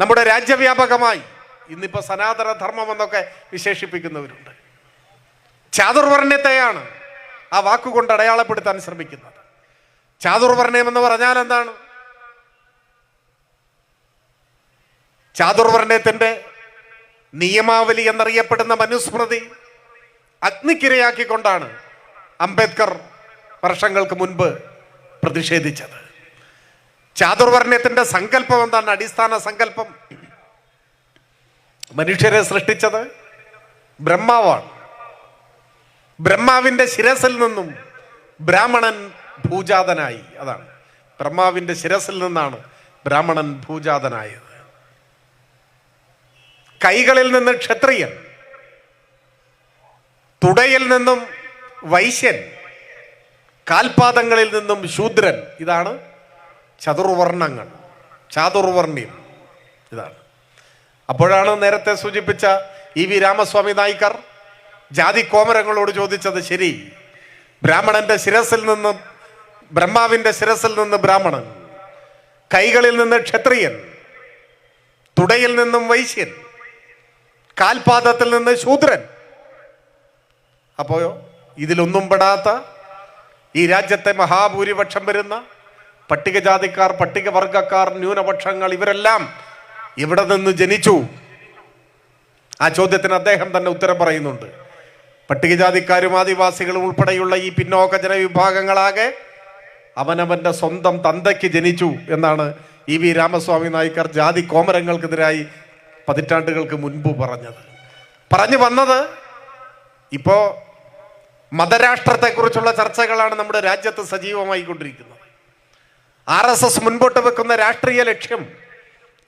നമ്മുടെ രാജ്യവ്യാപകമായി ഇന്നിപ്പോൾ സനാതന ധർമ്മം എന്നൊക്കെ വിശേഷിപ്പിക്കുന്നവരുണ്ട്. ചാതുർവർണയത്തെയാണ് ആ വാക്കുകൊണ്ട് അടയാളപ്പെടുത്താൻ ശ്രമിക്കുന്നത്. ചാതുർവർണയം എന്ന് പറഞ്ഞാൽ എന്താണ്? ചാതുർവർണയത്തിന്റെ നിയമാവലി എന്നറിയപ്പെടുന്ന മനുസ്മൃതി അഗ്നിക്കിരയാക്കിക്കൊണ്ടാണ് അംബേദ്കർ വർഷങ്ങൾക്ക് മുൻപ് പ്രതിഷേധിച്ചത്. ചാതുർവർണയത്തിന്റെ സങ്കല്പം എന്താണ്? അടിസ്ഥാന സങ്കല്പം. മനുഷ്യരെ സൃഷ്ടിച്ചത് ബ്രഹ്മാവാണ്. ബ്രഹ്മാവിന്റെ ശിരസിൽ നിന്നും ബ്രാഹ്മണൻ ഭൂജാതനായി. അതാണ്. ബ്രഹ്മാവിന്റെ ശിരസിൽ നിന്നാണ് ബ്രാഹ്മണൻ ഭൂജാതനായത്. കൈകളിൽ നിന്ന് ക്ഷത്രിയൻ തുടയിൽ നിന്നും വൈശ്യൻ കാൽപാദങ്ങളിൽ നിന്നും ശൂദ്രൻ. ഇതാണ് ചതുർവർണങ്ങൾ ചാതുർവർണ്യം. ഇതാണ്. അപ്പോഴാണ് നേരത്തെ സൂചിപ്പിച്ച ഇ വി രാമസ്വാമി നായിക്കർ ജാതി കോമരങ്ങളോട് ചോദിച്ചത് ശരി. ബ്രാഹ്മണന്റെ ശിരസിൽ നിന്ന് ബ്രഹ്മാവിന്റെ ശിരസിൽ നിന്ന് ബ്രാഹ്മണൻ കൈകളിൽ നിന്ന് ക്ഷത്രിയൻ തുടയിൽ നിന്നും വൈശ്യൻ കാൽപാദത്തിൽ നിന്ന് ശൂദ്രൻ. അപ്പോയോ ഇതിലൊന്നും പെടാത്ത ഈ രാജ്യത്തെ മഹാഭൂരിപക്ഷം വരുന്ന പട്ടികജാതിക്കാർ പട്ടികവർഗക്കാർ ന്യൂനപക്ഷങ്ങൾ ഇവരെല്ലാം ഇവിടെ നിന്ന് ജനിച്ചു? ആ ചോദ്യത്തിന് അദ്ദേഹം തന്നെ ഉത്തരം പറയുന്നുണ്ട്. പട്ടികജാതിക്കാരും ആദിവാസികളും ഉൾപ്പെടെയുള്ള ഈ പിന്നോക്ക ജനവിഭാഗങ്ങളാകെ അവനവന്റെ സ്വന്തം തന്തയ്ക്ക് ജനിച്ചു എന്നാണ് ഇ വി രാമസ്വാമി നായിക്കർ ജാതി കോമരങ്ങൾക്കെതിരായി പതിറ്റാണ്ടുകൾക്ക് മുൻപ് പറഞ്ഞത്. പറഞ്ഞു വന്നത് ഇപ്പോ മതരാഷ്ട്രത്തെക്കുറിച്ചുള്ള ചർച്ചകളാണ് നമ്മുടെ രാജ്യത്ത് സജീവമായി കൊണ്ടിരിക്കുന്നത് ആർ എസ് എസ് മുൻപോട്ട് വെക്കുന്ന രാഷ്ട്രീയ ലക്ഷ്യം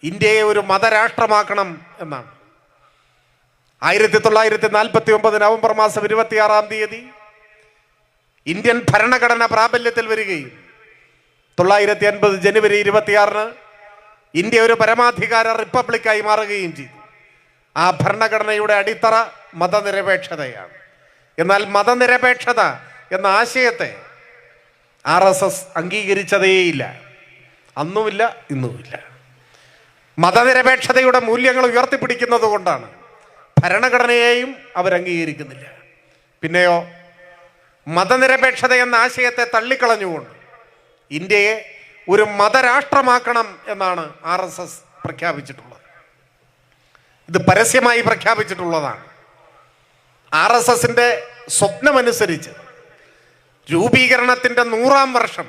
ഇന്ത്യയെ ഒരു മതരാഷ്ട്രമാക്കണം എന്നാണ്. ആയിരത്തി തൊള്ളായിരത്തി നാൽപ്പത്തി ഒമ്പത് നവംബർ മാസം ഇരുപത്തിയാറാം തീയതി ഇന്ത്യൻ ഭരണഘടന പ്രാബല്യത്തിൽ വരികയും തൊള്ളായിരത്തി അൻപത് ജനുവരി ഇരുപത്തിയാറിന് ഇന്ത്യ ഒരു പരമാധികാര റിപ്പബ്ലിക്കായി മാറുകയും ചെയ്തു. ആ ഭരണഘടനയുടെ അടിത്തറ മതനിരപേക്ഷതയാണ്. എന്നാൽ മതനിരപേക്ഷത എന്ന ആശയത്തെ ആർ എസ് എസ് അംഗീകരിച്ചതേയില്ല. അന്നുമില്ല ഇന്നുമില്ല. മതനിരപേക്ഷതയുടെ മൂല്യങ്ങൾ ഉയർത്തിപ്പിടിക്കുന്നത് കൊണ്ടാണ് ഭരണഘടനയെയും അവരംഗീകരിക്കുന്നില്ല പിന്നെയോ മതനിരപേക്ഷത എന്ന ആശയത്തെ തള്ളിക്കളഞ്ഞുകൊണ്ട് ഇന്ത്യയെ ഒരു മതരാഷ്ട്രമാക്കണം എന്നാണ് ആർ എസ് എസ് പ്രഖ്യാപിച്ചിട്ടുള്ളത്. ഇത് പരസ്യമായി പ്രഖ്യാപിച്ചിട്ടുള്ളതാണ്. ആർ എസ് എസിന്റെ സ്വപ്നമനുസരിച്ച് രൂപീകരണത്തിന്റെ നൂറാം വർഷം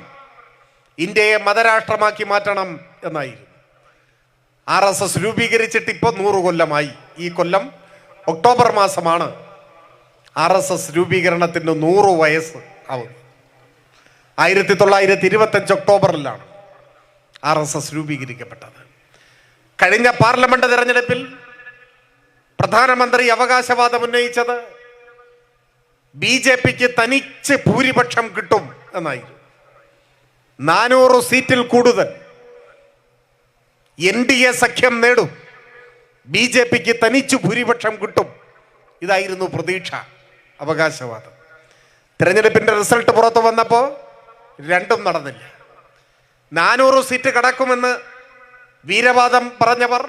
ഇന്ത്യയെ മതരാഷ്ട്രമാക്കി മാറ്റണം എന്നായിരുന്നു. ആർ എസ് എസ് രൂപീകരിച്ചിട്ട് ഇപ്പോൾ നൂറ് കൊല്ലമായി. ഈ കൊല്ലം ഒക്ടോബർ മാസമാണ് ആർ എസ് എസ് രൂപീകരണത്തിന് നൂറ് വയസ്സ് ആവുന്നത്. ആയിരത്തി തൊള്ളായിരത്തി ഇരുപത്തഞ്ച് ഒക്ടോബറിലാണ് ആർ എസ് എസ് രൂപീകരിക്കപ്പെട്ടത്. കഴിഞ്ഞ പാർലമെന്റ് തെരഞ്ഞെടുപ്പിൽ പ്രധാനമന്ത്രി അവകാശവാദം ഉന്നയിച്ചത് ബി ജെ പിക്ക് തനിച്ച് ഭൂരിപക്ഷം കിട്ടും എന്നായിരുന്നു. നാനൂറ് സീറ്റിൽ കൂടുതൽ. എൻ ഡി എ സഖ്യം നേടും. ബി ജെ പിക്ക് തനിച്ച് ഭൂരിപക്ഷം കിട്ടും. ഇതായിരുന്നു പ്രതീക്ഷ അവകാശവാദം. തിരഞ്ഞെടുപ്പിന്റെ റിസൾട്ട് പുറത്തു വന്നപ്പോൾ രണ്ടും നടന്നില്ല. നാനൂറ് സീറ്റ് കടക്കുമെന്ന് വീരവാദം പറഞ്ഞവർ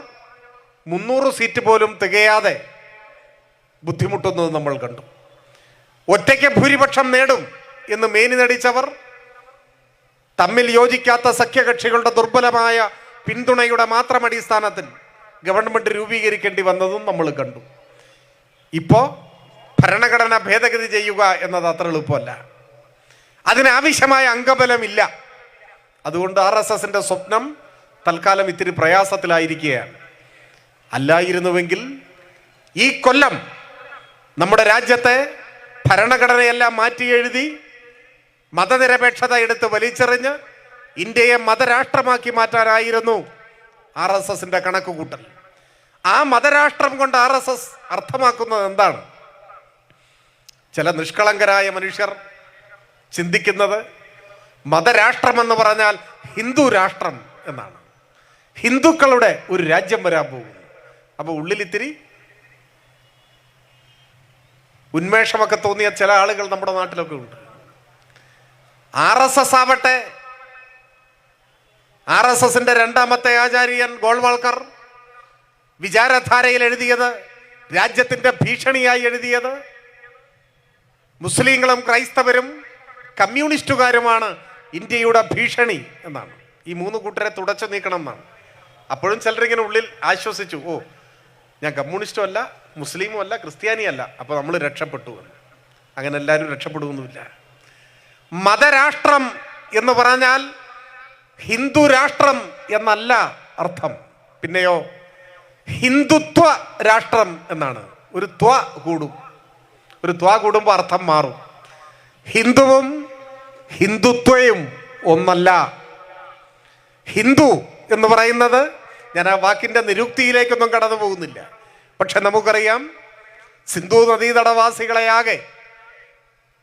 മുന്നൂറ് സീറ്റ് പോലും തികയാതെ ബുദ്ധിമുട്ടുന്നത് നമ്മൾ കണ്ടു. ഒറ്റയ്ക്ക് ഭൂരിപക്ഷം നേടും എന്ന് മേനി നടിച്ചവർ തമ്മിൽ യോജിക്കാത്ത സഖ്യകക്ഷികളുടെ ദുർബലമായ പിന്തുണയുടെ മാത്രം അടിസ്ഥാനത്തിൽ ഗവൺമെന്റ് രൂപീകരിക്കേണ്ടി വന്നതും നമ്മൾ കണ്ടു. ഇപ്പോ ഭരണഘടന ഭേദഗതി ചെയ്യുക എന്നത് അത്ര എളുപ്പമല്ല. അതിനാവശ്യമായ അംഗബലമില്ല. അതുകൊണ്ട് ആർ എസ് എസിന്റെ സ്വപ്നം തൽക്കാലം ഇത്തിരി പ്രയാസത്തിലായിരിക്കുകയാണ്. അല്ലായിരുന്നുവെങ്കിൽ ഈ കൊല്ലം നമ്മുടെ രാജ്യത്തെ ഭരണഘടനയെല്ലാം മാറ്റി എഴുതി മതനിരപേക്ഷത എടുത്ത് വലിച്ചെറിഞ്ഞ് ഇന്ത്യയെ മതരാഷ്ട്രമാക്കി മാറ്റാനായിരുന്നു ആർ എസ് എസിന്റെ കണക്കുകൂട്ടൽ. ആ മതരാഷ്ട്രം കൊണ്ട് ആർ എസ് എസ് അർത്ഥമാക്കുന്നത് എന്താണ്? ചില നിഷ്കളങ്കരായ മനുഷ്യർ ചിന്തിക്കുന്നത് മതരാഷ്ട്രം എന്ന് പറഞ്ഞാൽ ഹിന്ദു രാഷ്ട്രം എന്നാണ്. ഹിന്ദുക്കളുടെ ഒരു രാജ്യം വരാൻ പോകുന്നു. അപ്പൊ ഉള്ളിലിത്തിരി ഉന്മേഷമൊക്കെ തോന്നിയ ചില ആളുകൾ നമ്മുടെ നാട്ടിലൊക്കെ ഉണ്ട്. ആർ എസ് എസ് ആവട്ടെ. ആർ എസ് എസിന്റെ രണ്ടാമത്തെ ആചാര്യൻ ഗോൾവാൾക്കർ വിചാരധാരയിൽ എഴുതിയത് രാജ്യത്തിന്റെ ഭീഷണിയായി എഴുതിയത്. മുസ്ലിങ്ങളും ക്രൈസ്തവരും കമ്മ്യൂണിസ്റ്റുകാരുമാണ് ഇന്ത്യയുടെ ഭീഷണി എന്നാണ്. ഈ മൂന്ന് കൂട്ടരെ തുടച്ചു നീക്കണം എന്നാണ്. അപ്പോഴും ചിലരിങ്ങനെ ഉള്ളിൽ ആശ്വസിച്ചു ഓ ഞാൻ കമ്മ്യൂണിസ്റ്റും അല്ല മുസ്ലിമും അല്ല ക്രിസ്ത്യാനിയല്ല അപ്പോൾ നമ്മൾ രക്ഷപ്പെട്ടു. അങ്ങനെ എല്ലാവരും രക്ഷപ്പെടുകയൊന്നുമില്ല മതരാഷ്ട്രം എന്ന് പറഞ്ഞാൽ ഹിന്ദു രാഷ്ട്രം എന്നല്ല അർത്ഥം. പിന്നെയോ ഹിന്ദുത്വ രാഷ്ട്രം എന്നാണ്. ഒരു ത്വ കൂടും. ഒരു ത്വ കൂടുമ്പോൾ അർത്ഥം മാറും. ഹിന്ദുവും ഹിന്ദുത്വയും ഒന്നല്ല. ഹിന്ദു എന്ന് പറയുന്നത് ഞാൻ ആ വാക്കിന്റെ നിരുക്തിയിലേക്കൊന്നും കടന്നു പോകുന്നില്ല പക്ഷെ നമുക്കറിയാം സിന്ധു നദീതടവാസികളെയാകെ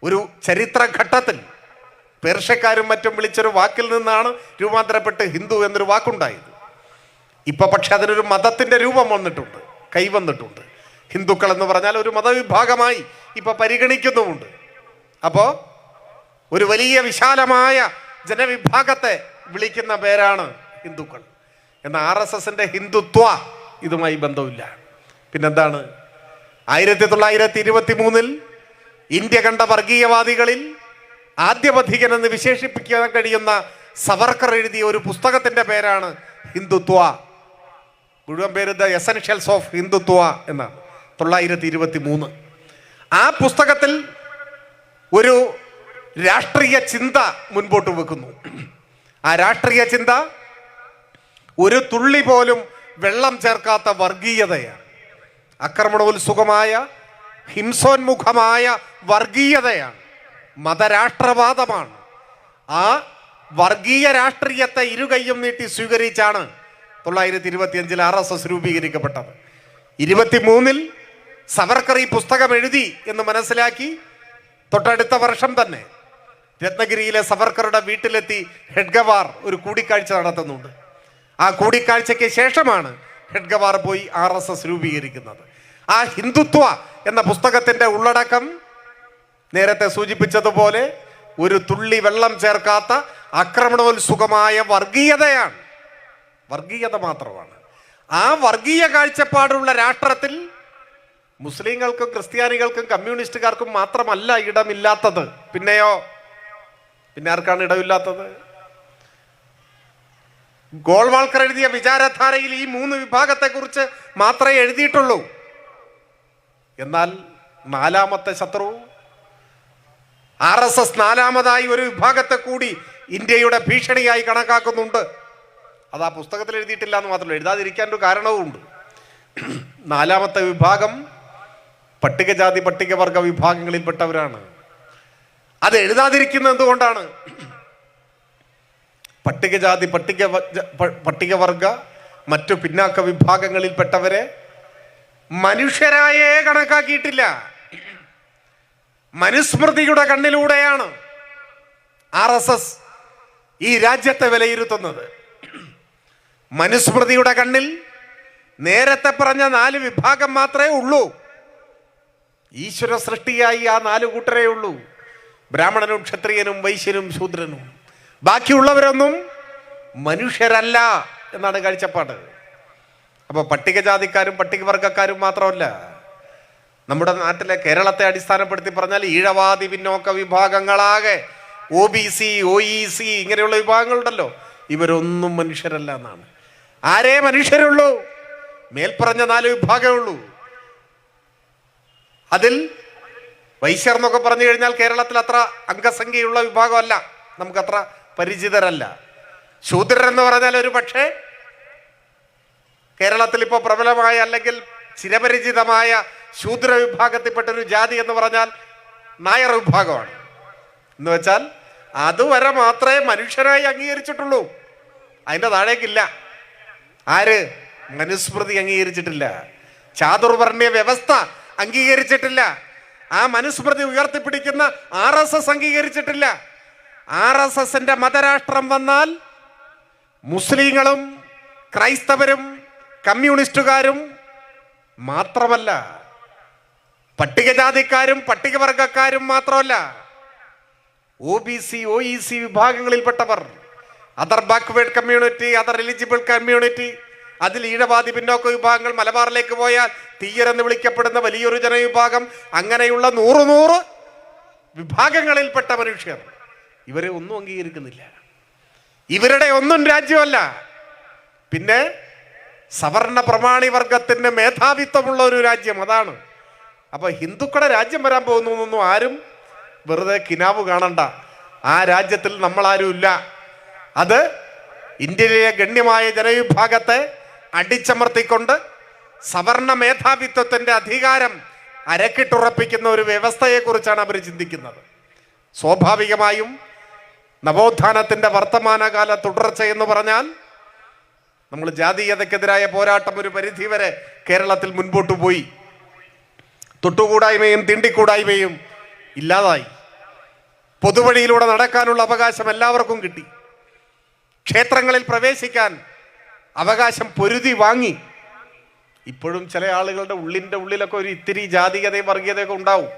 ഒരു ചരിത്രഘട്ടത്തിൽ പേർഷ്യക്കാരും മറ്റും വിളിച്ചൊരു വാക്കിൽ നിന്നാണ് രൂപാന്തരപ്പെട്ട് ഹിന്ദു എന്നൊരു വാക്കുണ്ടായത്. ഇപ്പൊ പക്ഷെ അതിനൊരു മതത്തിന്റെ രൂപം വന്നിട്ടുണ്ട് കൈവന്നിട്ടുണ്ട് ഹിന്ദുക്കൾ എന്ന് പറഞ്ഞാൽ ഒരു മതവിഭാഗമായി ഇപ്പൊ പരിഗണിക്കുന്നുമുണ്ട്. അപ്പോ ഒരു വലിയ വിശാലമായ ജനവിഭാഗത്തെ വിളിക്കുന്ന പേരാണ് ഹിന്ദുക്കൾ. എന്നാൽ ആർ എസ് എസിന്റെ ഹിന്ദുത്വ ഇതുമായി ബന്ധമില്ല. പിന്നെന്താണ്? ആയിരത്തി തൊള്ളായിരത്തി ഇരുപത്തി മൂന്നിൽ ഇന്ത്യ കണ്ട വർഗീയവാദികളിൽ ആദ്യപഥികൻ എന്ന് വിശേഷിപ്പിക്കാൻ കഴിയുന്ന സവർക്കർ എഴുതിയ ഒരു പുസ്തകത്തിന്റെ പേരാണ് ഹിന്ദുത്വ. മുഴുവൻ പേര് ദ എസൻഷ്യൽസ് ഓഫ് ഹിന്ദുത്വ എന്നാണ്. തൊള്ളായിരത്തി ഇരുപത്തി മൂന്ന് ആ പുസ്തകത്തിൽ ഒരു രാഷ്ട്രീയ ചിന്ത മുൻപോട്ട് വെക്കുന്നു. ആ രാഷ്ട്രീയ ചിന്ത ഒരു തുള്ളി പോലും വെള്ളം ചേർക്കാത്ത വർഗീയതയാണ്. ആക്രമണോത്സുകമായ ഹിംസോന്മുഖമായ വർഗീയതയാണ്. മതരാഷ്ട്രവാദമാണ്. ആ വർഗീയ രാഷ്ട്രീയത്തെ ഇരുകൈയും നീട്ടി സ്വീകരിച്ചാണ് തൊള്ളായിരത്തി ഇരുപത്തിയഞ്ചിൽ ആർ എസ് എസ് രൂപീകരിക്കപ്പെട്ടത്. ഇരുപത്തിമൂന്നിൽ സവർക്കർ ഈ പുസ്തകം എഴുതി എന്ന് മനസ്സിലാക്കി തൊട്ടടുത്ത വർഷം തന്നെ രത്നഗിരിയിലെ സവർക്കറുടെ വീട്ടിലെത്തി ഹെഡ്ഗവാർ ഒരു കൂടിക്കാഴ്ച നടത്തുന്നുണ്ട്. ആ കൂടിക്കാഴ്ചയ്ക്ക് ശേഷമാണ് ഹെഡ്ഗവാർ പോയി ആർ എസ് എസ് രൂപീകരിക്കുന്നത്. ആ ഹിന്ദുത്വ എന്ന പുസ്തകത്തിന്റെ ഉള്ളടക്കം നേരത്തെ സൂചിപ്പിച്ചതുപോലെ ഒരു തുള്ളി വെള്ളം ചേർക്കാത്ത ആക്രമണോത്സുകമായ വർഗീയതയാണ്. വർഗീയത മാത്രമാണ്. ആ വർഗീയ കാഴ്ചപ്പാടുള്ള രാഷ്ട്രത്തിൽ മുസ്ലിങ്ങൾക്കും ക്രിസ്ത്യാനികൾക്കും കമ്മ്യൂണിസ്റ്റുകാർക്കും മാത്രമല്ല ഇടമില്ലാത്തത്. പിന്നെയോ? പിന്നെ ആർക്കാണ് ഇടമില്ലാത്തത്? ഗോൾവാൾക്കർ എഴുതിയ വിചാരധാരയിൽ ഈ മൂന്ന് വിഭാഗത്തെക്കുറിച്ച് മാത്രമേ എഴുതിയിട്ടുള്ളൂ. എന്നാൽ നാലാമത്തെ ശത്രു ആർ എസ് എസ് നാലാമതായി ഒരു വിഭാഗത്തെ കൂടി ഇന്ത്യയുടെ ഭീഷണിയായി കണക്കാക്കുന്നുണ്ട്. അത് ആ പുസ്തകത്തിൽ എഴുതിയിട്ടില്ല എന്ന് മാത്രമല്ല എഴുതാതിരിക്കാൻ ഒരു കാരണവുമുണ്ട്. നാലാമത്തെ വിഭാഗം പട്ടികജാതി പട്ടികവർഗ വിഭാഗങ്ങളിൽപ്പെട്ടവരാണ്. അത് എഴുതാതിരിക്കുന്നത് എന്തുകൊണ്ടാണ്? പട്ടികജാതി പട്ടിക പട്ടികവർഗ മറ്റു പിന്നാക്ക വിഭാഗങ്ങളിൽപ്പെട്ടവരെ മനുഷ്യരായേ കണക്കാക്കിയിട്ടില്ല. മനുസ്മൃതിയുടെ കണ്ണിലൂടെയാണ് ആർ എസ് എസ് ഈ രാജ്യത്തെ വിലയിരുത്തുന്നത്. മനുസ്മൃതിയുടെ കണ്ണിൽ നേരത്തെ പറഞ്ഞ നാല് വിഭാഗം മാത്രമേ ഉള്ളൂ. ഈശ്വര സൃഷ്ടിയായി ആ നാല് കൂട്ടരേ ഉള്ളൂ. ബ്രാഹ്മണനും ക്ഷത്രിയനും വൈശ്യനും ശൂദ്രനും. ബാക്കിയുള്ളവരൊന്നും മനുഷ്യരല്ല എന്നാണ് കാഴ്ചപ്പാട് അപ്പോൾ പട്ടികജാതിക്കാരും പട്ടികവർഗക്കാരും മാത്രമല്ല നമ്മുടെ നാട്ടിലെ കേരളത്തെ അടിസ്ഥാനപ്പെടുത്തി പറഞ്ഞാൽ ഈഴവാദി പിന്നോക്ക വിഭാഗങ്ങളാകെ O B C O E C ഇങ്ങനെയുള്ള വിഭാഗങ്ങളുണ്ടല്ലോ. ഇവരൊന്നും മനുഷ്യരല്ല എന്നാണ്. ആരേ മനുഷ്യരുള്ളൂ? മേൽപ്പറഞ്ഞ നാല് വിഭാഗമേ ഉള്ളൂ. അതിൽ വൈശ്യർ എന്നൊക്കെ പറഞ്ഞു കഴിഞ്ഞാൽ കേരളത്തിൽ അത്ര അംഗസംഖ്യയുള്ള വിഭാഗമല്ല. നമുക്കത്ര പരിചിതരല്ല. ശൂദ്രർ എന്ന് പറഞ്ഞാൽ ഒരു പക്ഷേ കേരളത്തിൽ ഇപ്പോൾ പ്രബലമായ അല്ലെങ്കിൽ ചിരപരിചിതമായ ശൂദ്ര വിഭാഗത്തിൽപ്പെട്ട ഒരു ജാതി എന്ന് പറഞ്ഞാൽ നായർ വിഭാഗമാണ്. എന്ന് വെച്ചാൽ അതുവരെ മാത്രമേ മനുഷ്യരായി അംഗീകരിച്ചിട്ടുള്ളൂ. അതിന്റെ താഴേക്കില്ല. ആര്? മനുസ്മൃതി അംഗീകരിച്ചിട്ടില്ല. ചാതുർവർണയ വ്യവസ്ഥ അംഗീകരിച്ചിട്ടില്ല. ആ മനുസ്മൃതി ഉയർത്തിപ്പിടിക്കുന്ന ആർ എസ് എസ് അംഗീകരിച്ചിട്ടില്ല. ആർ എസ് എസിന്റെ മതരാഷ്ട്രം വന്നാൽ മുസ്ലിങ്ങളും ക്രൈസ്തവരും കമ്മ്യൂണിസ്റ്റുകാരും മാത്രമല്ല പട്ടികജാതിക്കാരും പട്ടികവർഗക്കാരും മാത്രമല്ല O B C O E C വിഭാഗങ്ങളിൽപ്പെട്ടവർ other backward community other eligible community അതിൽ ഈഴവാദി പിന്നോക്ക വിഭാഗങ്ങൾ മലബാറിലേക്ക് പോയാൽ തീയരെന്ന് വിളിക്കപ്പെടുന്ന വലിയൊരു ജനവിഭാഗം അങ്ങനെയുള്ള നൂറ് നൂറ് വിഭാഗങ്ങളിൽപ്പെട്ട മനുഷ്യർ. ഇവരെ ഒന്നും അംഗീകരിക്കുന്നില്ല. ഇവരുടെ ഒന്നും രാജ്യമല്ല. പിന്നെ സവർണ പ്രമാണി വർഗത്തിന്റെ മേധാവിത്വമുള്ള ഒരു രാജ്യം അതാണ്. അപ്പൊ ഹിന്ദുക്കളുടെ രാജ്യം വരാൻ പോകുന്നു ആരും വെറുതെ കിനാവ് കാണണ്ട. ആ രാജ്യത്തിൽ നമ്മളാരും ഇല്ല. അത് ഇന്ത്യയിലെ ഗണ്യമായ ജനവിഭാഗത്തെ അടിച്ചമർത്തിക്കൊണ്ട് സവർണ മേധാവിത്വത്തിന്റെ അധികാരം അരക്കിട്ടുറപ്പിക്കുന്ന ഒരു വ്യവസ്ഥയെക്കുറിച്ചാണ് അവർ ചിന്തിക്കുന്നത്. സ്വാഭാവികമായും നവോത്ഥാനത്തിന്റെ വർത്തമാനകാല തുടർച്ച എന്ന് പറഞ്ഞാൽ നമ്മൾ ജാതീയതക്കെതിരായ പോരാട്ടം ഒരു പരിധി വരെ കേരളത്തിൽ മുൻപോട്ട് പോയി. തൊട്ടുകൂടായ്മയും തിണ്ടിക്കൂടായ്മയും ഇല്ലാതായി. പൊതുവഴിയിലൂടെ നടക്കാനുള്ള അവകാശം എല്ലാവർക്കും കിട്ടി. ക്ഷേത്രങ്ങളിൽ പ്രവേശിക്കാൻ അവകാശം പൊരുതി വാങ്ങി. ഇപ്പോഴും ചില ആളുകളുടെ ഉള്ളിന്റെ ഉള്ളിലൊക്കെ ഒരു ഇത്തിരി ജാതീയതയും വർഗീയതയൊക്കെ ഉണ്ടാവും.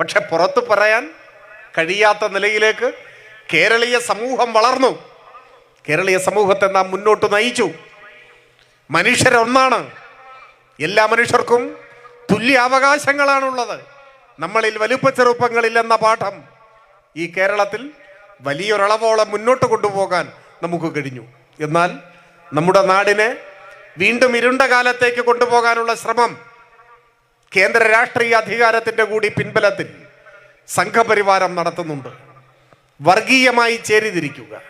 പക്ഷെ പുറത്ത് പറയാൻ കഴിയാത്ത നിലയിലേക്ക് കേരളീയ സമൂഹം വളർന്നു. കേരളീയ സമൂഹത്തെ നാം മുന്നോട്ട് നയിച്ചു. മനുഷ്യരൊന്നാണ്. എല്ലാ മനുഷ്യർക്കും തുല്യ അവകാശങ്ങളാണുള്ളത്. നമ്മളിൽ വലുപ്പ ചെറുപ്പങ്ങളില്ലെന്ന പാഠം ഈ കേരളത്തിൽ വലിയൊരളവോളം മുന്നോട്ട് കൊണ്ടുപോകാൻ നമുക്ക് കഴിഞ്ഞു. എന്നാൽ നമ്മുടെ നാടിനെ വീണ്ടും ഇരുണ്ട കാലത്തേക്ക് കൊണ്ടുപോകാനുള്ള ശ്രമം കേന്ദ്ര രാഷ്ട്രീയ അധികാരത്തിന്റെ കൂടി പിൻബലത്തിൽ സംഘപരിവാരം നടത്തുന്നുണ്ട്. വർഗീയമായി ചേരിതിരിക്കുക.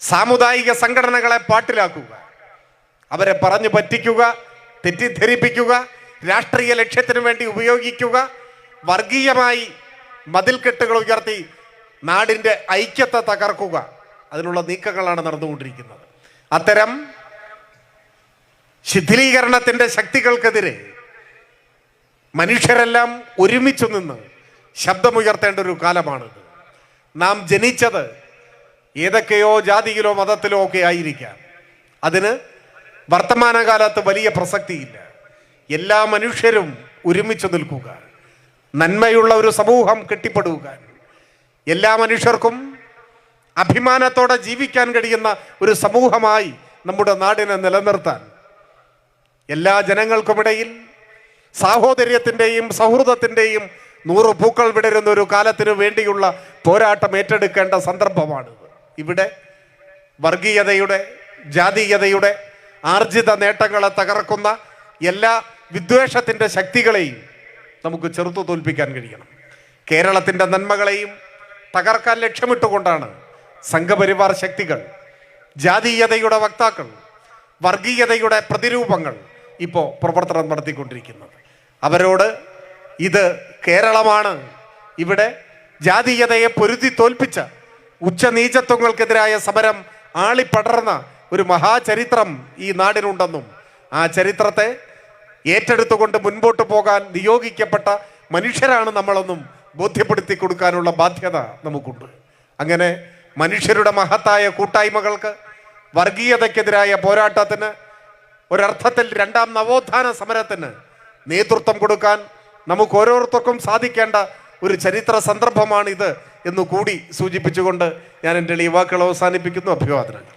സാമുദായിക സംഘടനകളെ പാട്ടിലാക്കുക. അവരെ പറഞ്ഞു പറ്റിക്കുക തെറ്റിദ്ധരിപ്പിക്കുക രാഷ്ട്രീയ ലക്ഷ്യത്തിനു വേണ്ടി ഉപയോഗിക്കുക വർഗീയമായി മതിൽക്കെട്ടുകൾ ഉയർത്തി നാടിന്റെ ഐക്യത്തെ തകർക്കുക. അതിനുള്ള നീക്കങ്ങളാണ് നടന്നുകൊണ്ടിരിക്കുന്നത്. അത്തരം ശിഥിലീകരണത്തിന്റെ ശക്തികൾക്കെതിരെ മനുഷ്യരെല്ലാം ഒരുമിച്ചു നിന്ന് ശബ്ദമുയർത്തേണ്ട ഒരു കാലമാണിത്. നാം ജനിച്ചത് ഏതൊക്കെയോ ജാതിയിലോ മതത്തിലോ ഒക്കെ ആയിരിക്കാം. അതിന് വർത്തമാനകാലത്ത് വലിയ പ്രസക്തിയില്ല. എല്ലാ മനുഷ്യരും ഒരുമിച്ച് നിൽക്കുക. നന്മയുള്ള ഒരു സമൂഹം കെട്ടിപ്പടുക എല്ലാ മനുഷ്യർക്കും അഭിമാനത്തോടെ ജീവിക്കാൻ കഴിയുന്ന ഒരു സമൂഹമായി നമ്മുടെ നാടിനെ നിലനിർത്താൻ എല്ലാ ജനങ്ങൾക്കുമിടയിൽ സാഹോദര്യത്തിന്റെയും സൗഹൃദത്തിന്റെയും നൂറ് പൂക്കൾ വിടരുന്ന ഒരു കാലത്തിനു വേണ്ടിയുള്ള പോരാട്ടം ഏറ്റെടുക്കേണ്ട സന്ദർഭമാണ് ഇവിടെ വർഗീയതയുടെ ജാതീയതയുടെ ആർജിത നേട്ടങ്ങളെ തകർക്കുന്ന എല്ലാ വിദ്വേഷത്തിന്റെ ശക്തികളെയും നമുക്ക് ചെറുത്തു തോൽപ്പിക്കാൻ കഴിയണം. കേരളത്തിന്റെ നന്മകളെയും തകർക്കാൻ ലക്ഷ്യമിട്ടുകൊണ്ടാണ് സംഘപരിവാർ ശക്തികൾ ജാതീയതയുടെ വക്താക്കൾ വർഗീയതയുടെ പ്രതിരൂപങ്ങൾ ഇപ്പോൾ പ്രവർത്തനം നടത്തിക്കൊണ്ടിരിക്കുന്നത്. അവരോട് ഇത് കേരളമാണ്. ഇവിടെ ജാതീയതയെ പൊരുതി തോൽപ്പിച്ച ഉച്ചനീചത്വങ്ങൾക്കെതിരായ സമരം ആളിപ്പടർന്ന ഒരു മഹാചരിത്രം ഈ നാടിനുണ്ടെന്നും ആ ചരിത്രത്തെ ഏറ്റെടുത്തുകൊണ്ട് മുൻപോട്ട് പോകാൻ നിയോഗിക്കപ്പെട്ട മനുഷ്യരാണ് നമ്മളെന്നും ബോധ്യപ്പെടുത്തി കൊടുക്കാനുള്ള ബാധ്യത നമുക്കുണ്ട്. അങ്ങനെ മനുഷ്യരുടെ മഹത്തായ കൂട്ടായ്മകൾക്ക് വർഗീയതയ്ക്കെതിരായ പോരാട്ടത്തിന് ഒരർത്ഥത്തിൽ രണ്ടാം നവോത്ഥാന സമരത്തിന് നേതൃത്വം കൊടുക്കാൻ നമുക്ക് ഓരോരുത്തർക്കും സാധിക്കേണ്ട ഒരു ചരിത്ര സന്ദർഭമാണിത് എന്ന് കൂടി സൂചിപ്പിച്ചുകൊണ്ട് ഞാൻ എന്റെ ഈ വാക്കുകൾ അവസാനിപ്പിക്കുന്നു. അഭിവാദനങ്ങൾ.